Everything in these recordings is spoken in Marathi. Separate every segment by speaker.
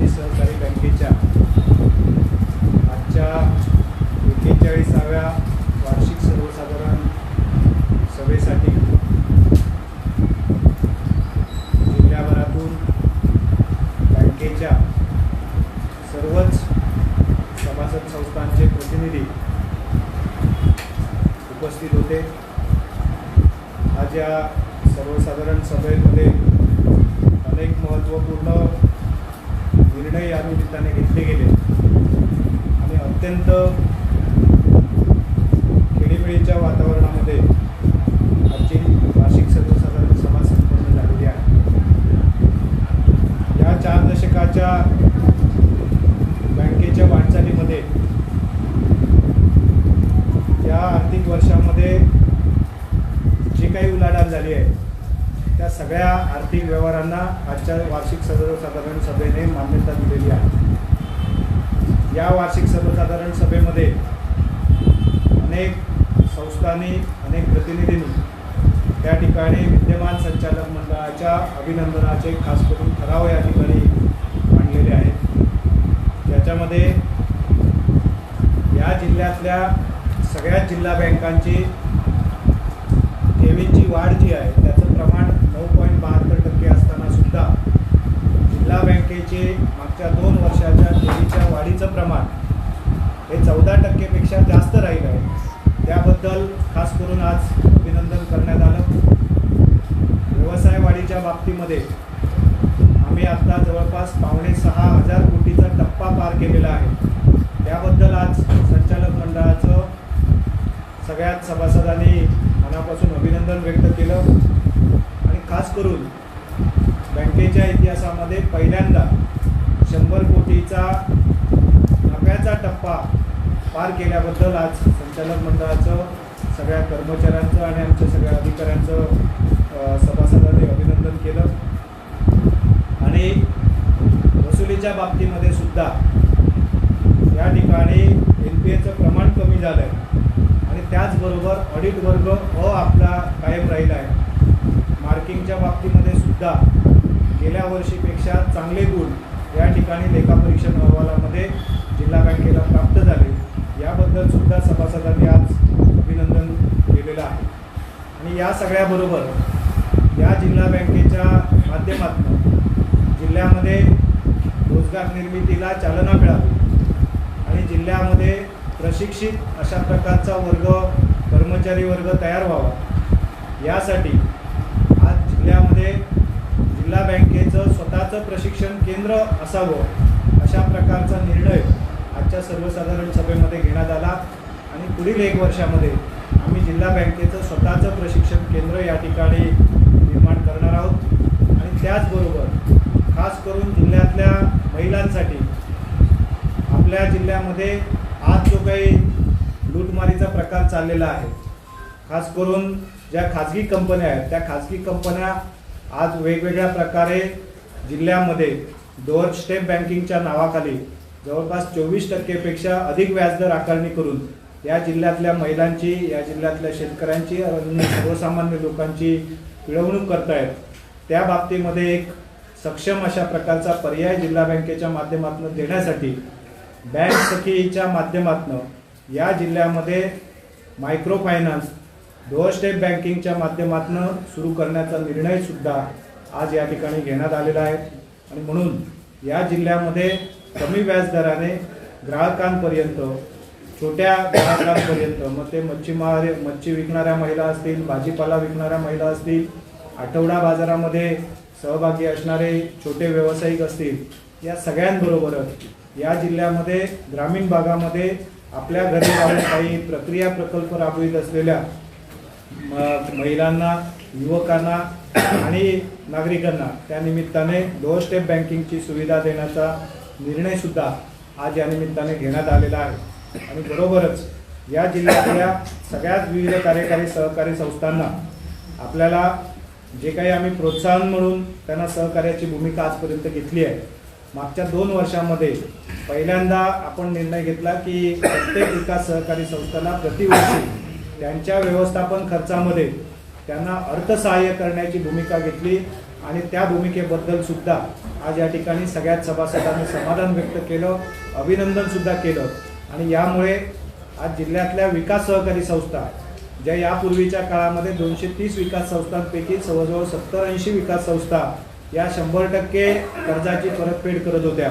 Speaker 1: this निर्णय या निमित्ताने घेतले गेले. आणि अत्यंत खेळीमेळीच्या वातावरणामध्ये आजची वार्षिक सर्वसाधारण सभा संपन्न झालेली आहे. या चार दशकाच्या बँकेच्या वाटचालीमध्ये या आर्थिक वर्षामध्ये जी काही उलाढाल झाली आहे सगळ्या आर्थिक व्यवहारांना आजच्या वार्षिक सर्वसाधारण सभेने मान्यता दिलेली आहे. या वार्षिक सर्वसाधारण सभेमध्ये अनेक संस्थांनी अनेक प्रतिनिधींनी त्या ठिकाणी विद्यमान संचालक मंडळाच्या अभिनंदनाचे खास करून ठराव या ठिकाणी मांडलेले आहेत. ज्याच्यामध्ये या जिल्ह्यातल्या सगळ्या जिल्हा बँकांची ठेवींची वाढ जी आहे त्याचं प्रमाण नऊ पॉईंट बहात्तर टक्के असताना सुद्धा जिल्हा बँकेचे मागच्या दोन वर्षाच्या ठेवीच्या वाढीचं प्रमाण हे चौदा टक्केपेक्षा जास्त राहील आहे. त्याबद्दल खास करून आज अभिनंदन करण्यात आलं. व्यवसाय वाढीच्या बाबतीमध्ये आम्ही आत्ता जवळपास पावणे सहा हजार कोटीचा टप्पा पार केलेला आहे. त्याबद्दल आज संचालक मंडळाचं सगळ्याच सभासदांनी मनापासून अभिनंदन व्यक्त केलं. खास करून बँकेच्या इतिहासामध्ये पहिल्यांदा शंभर कोटीचा नफ्याचा टप्पा पार केल्याबद्दल आज संचालक मंडळाचं सगळ्या कर्मचाऱ्यांचं आणि आमच्या सगळ्या अधिकाऱ्यांचं सभासदांनी अभिनंदन केलं. आणि वसुलीच्या बाबतीमध्ये सुद्धा या ठिकाणी एन पी एचं प्रमाण कमी झालं आहे आणि त्याचबरोबर ऑडिट वर्ग अ आपला कायम राहिला आहे मार्किंगच्या बाबतीमध्ये सुद्धा गेल्या वर्षीपेक्षा चांगले गुण या ठिकाणी लेखापरीक्षण अहवालामध्ये जिल्हा बँकेला प्राप्त झाले. याबद्दल सुद्धा सभासदांनी आज अभिनंदन केलेलं आहे. आणि या सगळ्याबरोबर या जिल्हा बँकेच्या माध्यमातून जिल्ह्यामध्ये रोजगार निर्मितीला चालना मिळावी आणि जिल्ह्यामध्ये प्रशिक्षित अशा प्रकारचा वर्ग कर्मचारी वर्ग तयार व्हावा. यासाठी जिल्ह्यामध्ये जिल्हा बँकेचं स्वतःचं प्रशिक्षण केंद्र असावं अशा प्रकारचा निर्णय आजच्या सर्वसाधारण सभेमध्ये घेण्यात आला. आणि पुढील एक वर्षामध्ये आम्ही जिल्हा बँकेचं स्वतःचं प्रशिक्षण केंद्र या ठिकाणी निर्माण करणार आहोत. आणि त्याचबरोबर खास करून जिल्ह्यातल्या महिलांसाठी आपल्या जिल्ह्यामध्ये आज जो काही लूटमारीचा प्रकार चाललेला आहे खास करून ज्या खाजगी कंपन्या आहेत त्या खाजगी कंपन्या आज वेगवेगळ्या प्रकारे जिल्ह्यामध्ये डोअर स्टेप बँकिंगच्या नावाखाली जवळपास चोवीस टक्केपेक्षा अधिक व्याजदर आकारणी करून या जिल्ह्यातल्या महिलांची या जिल्ह्यातल्या शेतकऱ्यांची आणि सर्वसामान्य लोकांची पिळवणूक करतायत. त्या बाबतीमध्ये एक सक्षम अशा प्रकारचा पर्याय जिल्हा बँकेच्या माध्यमातून देण्यासाठी बँक सखीच्या माध्यमातून या जिल्ह्यामध्ये मायक्रो फायनान्स डोअर स्टेप बँकिंगच्या माध्यमातून सुरू करण्याचा निर्णय सुद्धा आज या ठिकाणी घेण्यात आलेला आहे. आणि म्हणून या जिल्ह्यामध्ये कमी व्याजदराने ग्राहकांपर्यंत छोट्या ग्राहकांपर्यंत मग ते मच्छीमार मच्छी विकणाऱ्या महिला असतील भाजीपाला विकणाऱ्या महिला असतील आठवडा बाजारामध्ये सहभागी असणारे छोटे व्यावसायिक असतील या सगळ्यांबरोबरच या जिल्ह्यामध्ये ग्रामीण भागामध्ये आपल्या घरी राहून काही प्रक्रिया प्रकल्प राबवित असलेल्या महिलांना युवकांना आणि नागरिकांना त्यानिमित्ताने डोअर स्टेप बँकिंगची सुविधा देण्याचा निर्णयसुद्धा आज या निमित्ताने घेण्यात आलेला आहे. आणि बरोबरच या जिल्ह्यातल्या सगळ्याच विविध कार्यकारी सहकारी संस्थांना आपल्याला जे काही आम्ही प्रोत्साहन म्हणून त्यांना सहकार्याची भूमिका आजपर्यंत घेतली आहे मागच्या दोन वर्षामध्ये पहिल्यांदा आपण निर्णय घेतला की प्रत्येक विकास सहकारी संस्थांना प्रतिवर्षी त्यांच्या व्यवस्थापन खर्चामध्ये त्यांना अर्थसहाय्य करण्याची भूमिका घेतली आणि त्या भूमिकेबद्दल सुद्धा आज या ठिकाणी सगळ्याच सभासदांनी समाधान व्यक्त केलं अभिनंदन सुद्धा केलं. आणि यामुळे आज जिल्ह्यातल्या विकास सहकारी संस्था ज्या यापूर्वीच्या काळामध्ये दोनशे तीस विकास संस्थांपैकी जवळजवळ सत्तर ऐंशी विकास संस्था या शंभर टक्के कर्जाची परतफेड करत होत्या.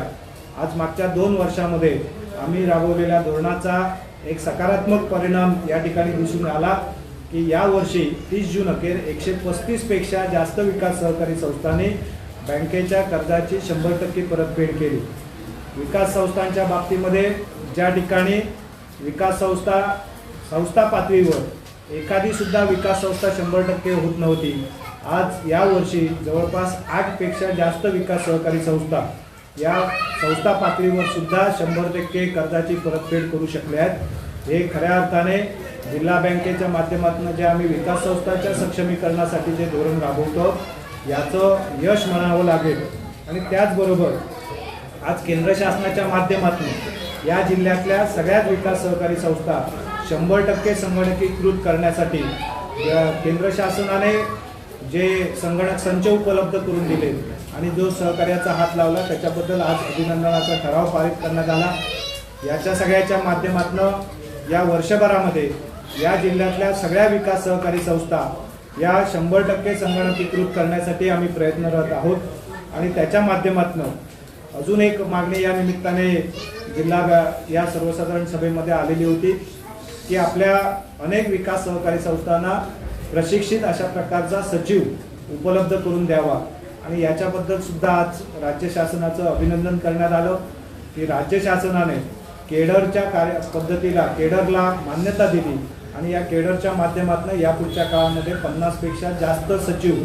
Speaker 1: आज मागच्या दोन वर्षामध्ये आम्ही राबवलेल्या धोरणाचा एक सकारात्मक परिणाम या ठिकाणी दिसून आला की यावर्षी तीस जून अखेर एकशे पस्तीसपेक्षा जास्त विकास सहकारी संस्थांनी बँकेच्या कर्जाची शंभर टक्के परतफेड केली. विकास संस्थांच्या बाबतीमध्ये ज्या ठिकाणी विकास संस्था संस्था पातळीवर एखादीसुद्धा विकास संस्था शंभर टक्के होत नव्हती आज यावर्षी जवळपास आठपेक्षा जास्त विकास सहकारी संस्था या संस्था पातळीवर सुद्धा शंभर टक्के कर्जाची परतफेड करू शकले आहेत. हे खऱ्या अर्थाने जिल्हा बँकेच्या माध्यमातून जे आम्ही विकास संस्थाच्या सक्षमीकरणासाठी जे धोरण राबवतो याचं यश म्हणावं लागेल. आणि त्याचबरोबर आज केंद्र शासनाच्या माध्यमातून या जिल्ह्यातल्या सगळ्याच विकास सहकारी संस्था शंभर टक्के संगणकीकृत करण्यासाठी केंद्र शासनाने जे संगणक संच उपलब्ध करून दिले आणि जो सहकार्याचा हात लावला त्याच्याबद्दल आज अभिनंदनाचा ठराव पारित करण्यात आला. याच्या सगळ्याच्या माध्यमातून या वर्षभरामध्ये या जिल्ह्यातल्या सगळ्या विकास सहकारी संस्था या शंभर टक्के संगणकीकृत करण्यासाठी आम्ही प्रयत्नरत आहोत. आणि त्याच्या माध्यमातून अजून एक मागणी या निमित्ताने जिल्हा या सर्वसाधारण सभेमध्ये आलेली होती की आपल्या अनेक विकास सहकारी संस्थांना प्रशिक्षित अशा प्रकारचा सचिव उपलब्ध करून द्यावा. आणि याच्याबद्दल सुद्धा आज राज्य शासनाचं अभिनंदन करण्यात आलं. की राज्य शासनाने केडरच्या कार्य पद्धतीला केडरला मान्यता दिली. आणि या केडरच्या माध्यमातून यापुढच्या काळामध्ये पन्नासपेक्षा जास्त सचिव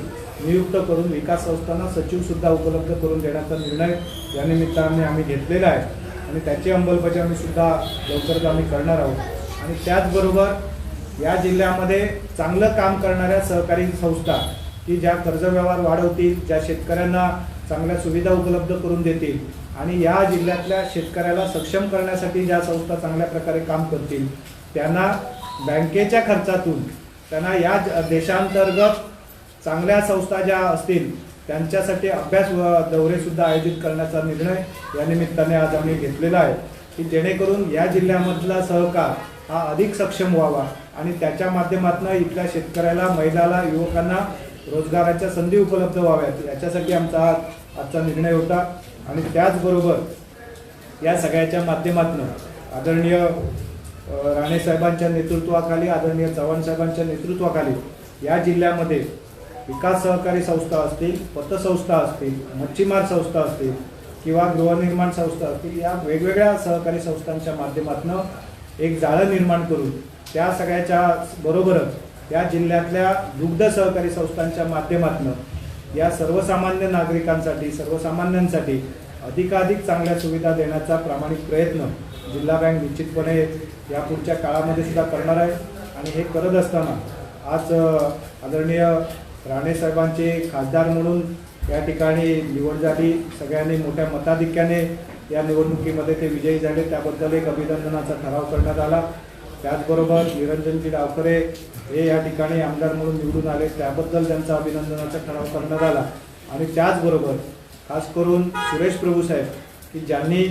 Speaker 1: नियुक्त करून विकास संस्थांना सचिवसुद्धा उपलब्ध करून देण्याचा निर्णय या निमित्ताने आम्ही घेतलेला आहे. आणि त्याची अंमलबजावणीसुद्धा लवकरच आम्ही करणार आहोत. आणि त्याचबरोबर या जिल्ह्यामध्ये चांगलं काम करणाऱ्या सहकारी संस्था की ज्या कर्जव्यवहार वाढवतील ज्या शेतकऱ्यांना चांगल्या सुविधा उपलब्ध करून देतील आणि या जिल्ह्यातल्या शेतकऱ्याला सक्षम करण्यासाठी ज्या संस्था चांगल्या प्रकारे काम करतील त्यांना बँकेच्या खर्चातून त्यांना या देशांतर्गत चांगल्या संस्था ज्या असतील त्यांच्यासाठी अभ्यास व आयोजित करण्याचा निर्णय या निमित्ताने आज आम्ही घेतलेला आहे की जेणेकरून या जिल्ह्यामधला सहकार हा अधिक सक्षम व्हावा. आणि त्याच्या माध्यमातून इथल्या शेतकऱ्याला महिलाला युवकांना रोजगाराच्या संधी उपलब्ध व्हाव्यात. याच्यासाठी आमचा हा आजचा निर्णय होता. आणि त्याचबरोबर या सगळ्याच्या माध्यमातून आदरणीय राणेसाहेबांच्या राणे साहेबांच्या नेतृत्वाखाली आदरणीय चव्हाण साहेबांच्या नेतृत्वाखाली या जिल्ह्यामध्ये विकास सहकारी संस्था असतील पतसंस्था असतील मच्छीमार संस्था असतील किंवा गृहनिर्माण संस्था असतील या वेगवेगळ्या सहकारी संस्थांच्या माध्यमातून एक जाळं निर्माण करून त्या सगळ्याच्या बरोबरच या जिल्ह्यातल्या दुग्ध सहकारी संस्थांच्या माध्यमातून या सर्वसामान्य नागरिकांसाठी सर्वसामान्यांसाठी अधिकाधिक चांगल्या सुविधा देण्याचा प्रामाणिक प्रयत्न जिल्हा बँक निश्चितपणे या पुढच्या काळामध्ये सुद्धा करणार आहे. आणि हे करत असताना आज आदरणीय राणे साहेबांचे खासदार म्हणून या ठिकाणी निवड झाली. सगळ्यांनी मोठ्या मताधिक्याने या निवडणुकीमध्ये ते विजयी झाले. त्याबद्दल एक अभिनंदनाचा ठराव करण्यात आला. त्याचबरोबर निरंजनजी डावखरे हे या ठिकाणी आमदार म्हणून निवडून आले त्याबद्दल त्यांचा अभिनंदनाचा ठराव करण्यात आला. आणि त्याचबरोबर खास करून सुरेश प्रभू साहेब की ज्यांनी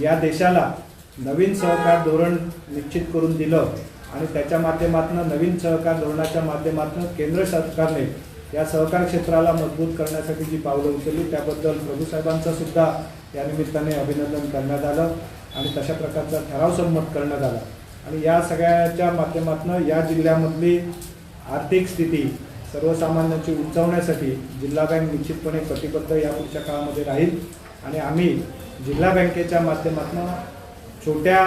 Speaker 1: या देशाला नवीन सहकार धोरण निश्चित करून दिलं आणि त्याच्या माध्यमातून नवीन सहकार धोरणाच्या माध्यमातून केंद्र सरकारने या सहकार क्षेत्राला मजबूत करण्यासाठी जी पावलं उचलली त्याबद्दल प्रभू सुद्धा या निमित्ताने अभिनंदन करण्यात आलं आणि तशा प्रकारचा ठराव संमत करण्यात आला. आणि या सगळ्याच्या माध्यमातून या जिल्ह्यामधली आर्थिक स्थिती सर्वसामान्यांची उंचावण्यासाठी जिल्हा बँक निश्चितपणे कटिबद्ध या पुढच्या काळामध्ये राहील. आणि आम्ही जिल्हा बँकेच्या माध्यमातून छोट्या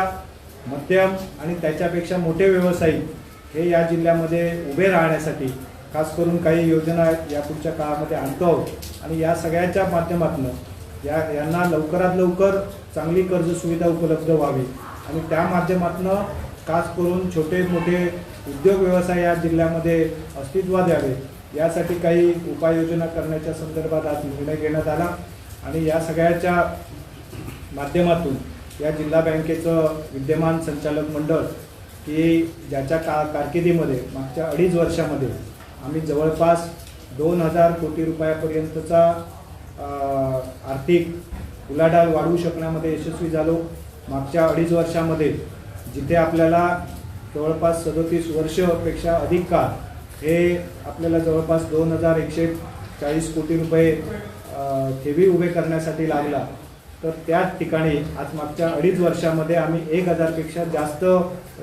Speaker 1: मध्यम आणि त्याच्यापेक्षा मोठे व्यावसायिक हे या जिल्ह्यामध्ये उभे राहण्यासाठी खास करून काही योजना या पुढच्या काळामध्ये आणतो आहोत. आणि या सगळ्याच्या माध्यमातून या यांना लवकरात लवकर चांगली कर्ज सुविधा उपलब्ध व्हावी. आणि त्या माध्यमातून खास करून छोटे मोठे उद्योग व्यवसाय या जिल्ह्यामध्ये अस्तित्वात यावे यासाठी काही उपाययोजना करण्याच्या संदर्भात आज निर्णय घेण्यात आला. आणि या सगळ्याच्या माध्यमातून या जिल्हा बँकेचं विद्यमान संचालक मंडळ की ज्याच्या का कारकिर्दीमध्ये मागच्या अडीच वर्षामध्ये आम्ही जवळपास दोन हजार कोटी रुपयापर्यंतचा आर्थिक उलाढाल वाढवू शकण्यामध्ये यशस्वी झालो. मागच्या अडीच वर्षामध्ये जिथे आपल्याला जवळपास सदोतीस वर्षपेक्षा अधिक काळ हे आपल्याला जवळपास दोन हजार एकशे चाळीस कोटी रुपये ठेवी उभे करण्यासाठी लागला. तर त्याच ठिकाणी आज मागच्या अडीच वर्षामध्ये आम्ही एक हजारपेक्षा जास्त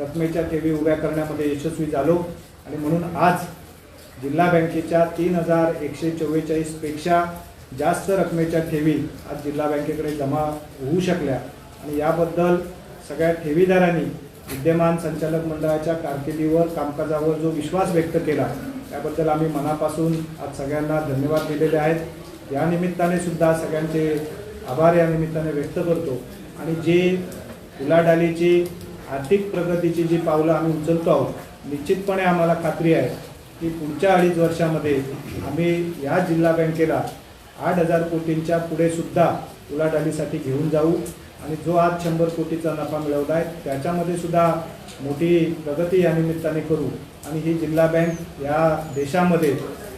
Speaker 1: रकमेच्या ठेवी उभ्या करण्यामध्ये यशस्वी झालो. आणि म्हणून आज जिल्हा बँकेच्या तीन हजार एकशे चव्वेचाळीसपेक्षा जास्त रकमेच्या ठेवी आज जिल्हा बँकेकडे जमा होऊ शकल्या. आणि याबद्दल सगळ्या ठेवीदारांनी विद्यमान संचालक मंडळाच्या कारकिर्दीवर कामकाजावर जो विश्वास व्यक्त केला त्याबद्दल आम्ही मनापासून आज सगळ्यांना धन्यवाद दिलेले आहेत. या निमित्ताने सुद्धा सगळ्यांचे आभार या निमित्ताने व्यक्त करतो. आणि जी उलाढालीची आर्थिक प्रगतीची जी पावलं आम्ही उचलतो आहोत निश्चितपणे आम्हाला खात्री आहे की पुढच्या अडीच वर्षामध्ये आम्ही या जिल्हा बँकेला आठ हजार कोटींच्या पुढे सुद्धा उलाढालीसाठी घेऊन जाऊ. आणि जो आज शंभर कोटीचा नफा मिळवला आहे त्याच्यामध्ये सुद्धा मोठी प्रगती या निमित्ताने करू. आणि ही जिल्हा बँक या देशामध्ये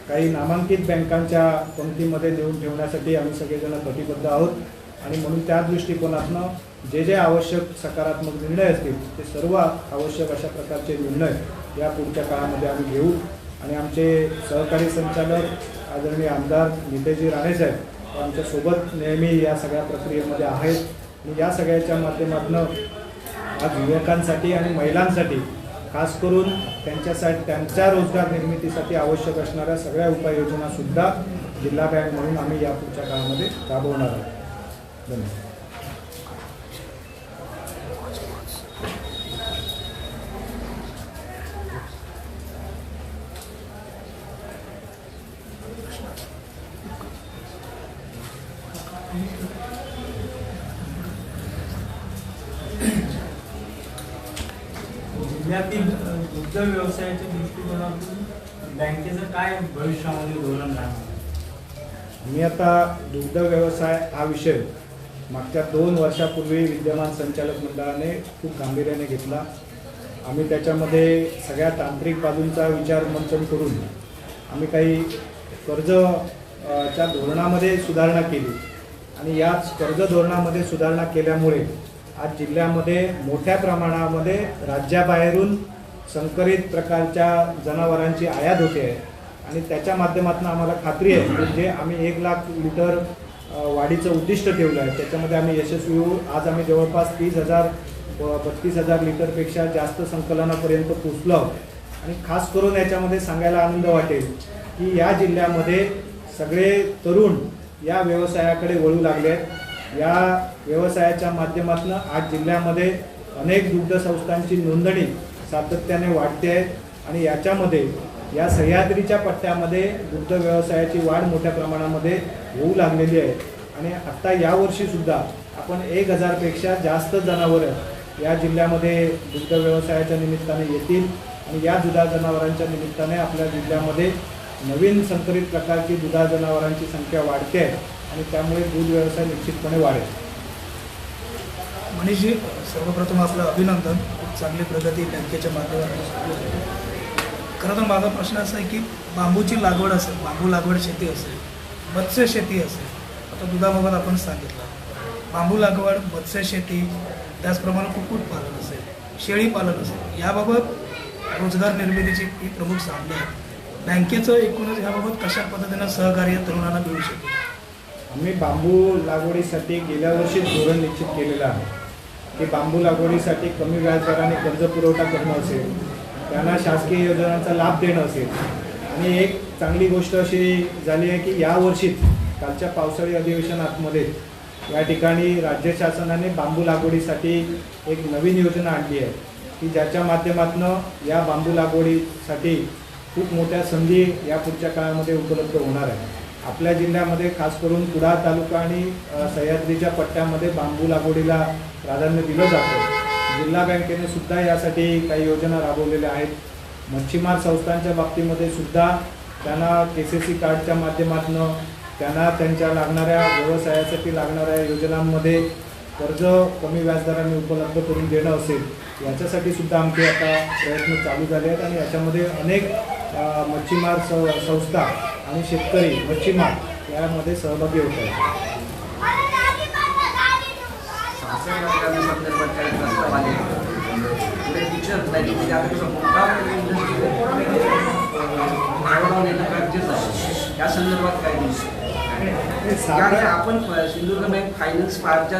Speaker 1: काही नामांकित बँकांच्या पंक्तीमध्ये नेऊन ठेवण्यासाठी आम्ही सगळेजण कटिबद्ध आहोत. आणि म्हणून त्या दृष्टिकोनातनं जे जे आवश्यक सकारात्मक निर्णय असतील ते सर्व आवश्यक अशा प्रकारचे निर्णय या पुढच्या काळामध्ये आम्ही घेऊ. आणि आमचे सहकारी संचालक आदरणीय आमदार नितेजी राणेसाहेब हे आमच्यासोबत नेहमी या सगळ्या प्रक्रियेमध्ये आहेत. या सगळ्याच्या माध्यमातून आज युवकांसाठी आणि महिलांसाठी खास करून त्यांच्यासाठी त्यांच्या रोजगार निर्मितीसाठी आवश्यक असणाऱ्या सगळ्या उपाययोजनासुद्धा जिल्हा बँक म्हणून आम्ही या पुढच्या काळामध्ये राबवणार आहोत. धन्यवाद.
Speaker 2: जिल्ह्यातील दुग्ध व्यवसायाच्या दृष्टिकोनातून बँकेचं काय भविष्यामध्ये धोरण राहणार?
Speaker 1: मी आता दुग्ध व्यवसाय हा विषय मागच्या दोन वर्षापूर्वी विद्यमान संचालक मंडळाने खूप गांभीर्याने घेतला. आम्ही त्याच्यामध्ये सगळ्या तांत्रिक बाजूंचा विचार मंथन करून आम्ही काही कर्ज च्या धोरणामध्ये सुधारणा केली. आणि याच कर्ज धोरणामध्ये सुधारणा केल्यामुळे आज जिल्ह्यामध्ये मोठ्या प्रमाणामध्ये राज्याबाहेरून संकरित प्रकारच्या जनावरांची आयात होते. आहे आणि त्याच्या माध्यमातून आम्हाला खात्री आहे की जे आम्ही एक लाख लिटर वाढीचं उद्दिष्ट ठेवलं आहे त्याच्यामध्ये आम्ही यशस्वी होऊ आज आम्ही जवळपास तीस हजार बत्तीस हजार लिटरपेक्षा जास्त संकलनापर्यंत पोचलो आहोत. आणि खास करून याच्यामध्ये सांगायला आनंद वाटेल की या जिल्ह्यामध्ये सगळे तरुण या व्यवसायाकडे वळू लागले आहेत. या व्यवसायाच्या माध्यमातून आज जिल्ह्यामध्ये अनेक दुग्ध संस्थांची नोंदणी सातत्याने वाढते आहे आणि याच्यामध्ये या सह्याद्रीच्या पट्ट्यामध्ये दुग्ध व्यवसायाची वाढ मोठ्या प्रमाणामध्ये होऊ लागलेली आहे. आणि आत्ता यावर्षीसुद्धा आपण एक हजारपेक्षा जास्त जनावरं या जिल्ह्यामध्ये दुग्ध व्यवसायाच्या निमित्ताने येतील आणि या दुधा जनावरांच्या निमित्ताने आपल्या जिल्ह्यामध्ये नवीन संकरित प्रकारची दुधा जनावरांची संख्या वाढते आहे. आणि त्यामुळे दूध व्यवसाय निश्चितपणे वाढेल.
Speaker 3: मनीषजी सर्वप्रथम आपलं अभिनंदन. खूप चांगली प्रगती बँकेच्या माध्यमातून खरं तर माझा प्रश्न असा आहे की बांबूची लागवड असेल बांबू लागवड शेती असेल मत्स्य शेती असेल आता दुधाबाबत आपण सांगितलं. बांबू लागवड मत्स्य शेती त्याचप्रमाणे कुक्कुटपालन असेल शेळीपालन असेल याबाबत रोजगार निर्मितीची ही प्रमुख साधने आहेत. बँकेचं एकूणच ह्याबाबत कशा पद्धतीनं सहकार्य तरुणांना मिळू शकेल?
Speaker 1: आम्ही बांबू लागवडीसाठी गेल्या वर्षीच धोरण निश्चित केलेलं आहे. की बांबू लागवडीसाठी कमी व्याजदराने कर्ज पुरवठा करणं असेल त्यांना शासकीय योजनांचा लाभ देणं असेल. आणि एक चांगली गोष्ट अशी झाली आहे की यावर्षीच कालच्या पावसाळी अधिवेशनातमध्ये या ठिकाणी राज्य शासनाने बांबू लागवडीसाठी एक नवीन योजना आणली आहे. की ज्याच्या माध्यमातून या बांबू लागवडीसाठी खूप मोठ्या संधी या पुढच्या काळामध्ये उपलब्ध होणार आहे आपल्या जिल्ह्यामध्ये खास करून कुडाळ तालुका आणि सह्याद्रीच्या पट्ट्यामध्ये बांबू लागवडीला प्राधान्य दिलं जातं. जिल्हा बँकेने सुद्धा यासाठी काही योजना राबवलेल्या आहेत. मच्छीमार संस्थांच्या बाबतीमध्ये सुद्धा त्यांना के सी सी कार्डच्या माध्यमातून त्यांना त्यांच्या लागणाऱ्या व्यवसायासाठी लागणाऱ्या योजनांमध्ये कर्ज कमी व्याजदराने उपलब्ध करून देणं असेल याच्यासाठी सुद्धा आमचे आता प्रयत्न चालू झाले आहेत आणि याच्यामध्ये अनेक मच्छीमार संस्था आणि शेतकरी मच्छीमार यामध्ये सहभागी होत आहेत.
Speaker 4: या संदर्भात काही आले नाही गरजेचं संदर्भात काय नाही
Speaker 1: साखर
Speaker 4: आपण सिंधुदुर्ग बँक फायनान्स फारच्या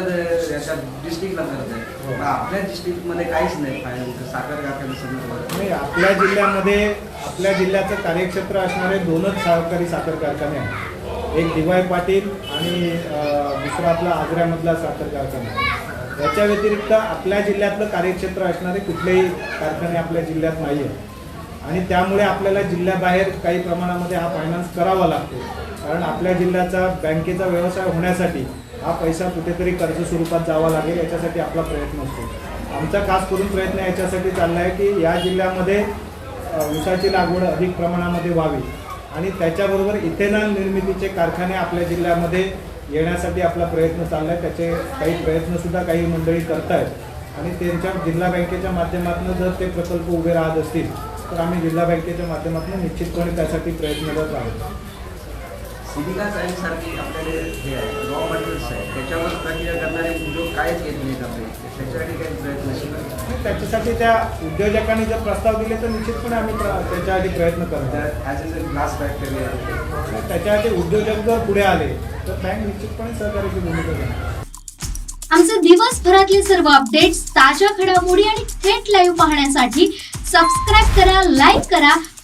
Speaker 4: डिस्ट्रिक्टला करत आहे आपल्या डिस्ट्रिक्टमध्ये काहीच नाही फायनान्स साखर कारखान्या संदर्भात
Speaker 1: नाही आपल्या जिल्ह्यामध्ये आपल्या जिल्ह्याचं कार्यक्षेत्र असणारे दोनच सहकारी साखर कारखाने आहेत. एक डी वाय पाटील आणि दुसरा आपला आग्र्यामधला साखर कारखाना. याच्या व्यतिरिक्त आपल्या जिल्ह्यातलं कार्यक्षेत्र असणारे कुठलेही कारखाने आपल्या जिल्ह्यात नाही आहेत आणि त्यामुळे आपल्याला जिल्ह्याबाहेर काही प्रमाणामध्ये हा फायनान्स करावा लागतो. कारण आपल्या जिल्ह्याचा बँकेचा व्यवसाय होण्यासाठी हा पैसा कुठेतरी कर्ज स्वरूपात जावा लागेल याच्यासाठी आपला प्रयत्न असतो. आमचा खास करून प्रयत्न याच्यासाठी चालला आहे की या जिल्ह्यामध्ये ऊसाची लागवड अधिक प्रमाणामध्ये व्हावी. आणि त्याच्याबरोबर इथेनॉल निर्मितीचे कारखाने आपल्या जिल्ह्यामध्ये येण्यासाठी आपला प्रयत्न चालला आहे त्याचे काही प्रयत्नसुद्धा काही मंडळी करत आहेत आणि त्यांच्या जिल्हा बँकेच्या माध्यमातून जर ते प्रकल्प उभे राहत असतील तर आम्ही जिल्हा बँकेच्या माध्यमातून निश्चितपणे त्यासाठी प्रयत्नरत आहोत.
Speaker 4: सिलिका सारखी आपल्याकडे हे आहे रॉ मटेरियल्स आहे. त्याच्यावर प्रक्रिया करणारे उद्योग कायच येत नाहीत आपले. त्याच्यासाठी काही.
Speaker 1: आणि त्याच्यासाठी त्या उद्योजकांनी जर प्रस्ताव दिले तर निश्चितपणे आम्ही त्याच्यासाठी प्रयत्न करतो
Speaker 4: ॲज अ ग्लास फॅक्टरी आहे
Speaker 1: आणि त्याच्यासाठी उद्योजक जर पुढे आले तर बँक निश्चितपणे सहकार्याची भूमिका घेणार.
Speaker 5: आमचे दिवसभरातले सर्व अपडेट्स ताज्या घडामोडी आणि थेट लाईव्ह पाहण्यासाठी सबस्क्राईब करा लाईक करा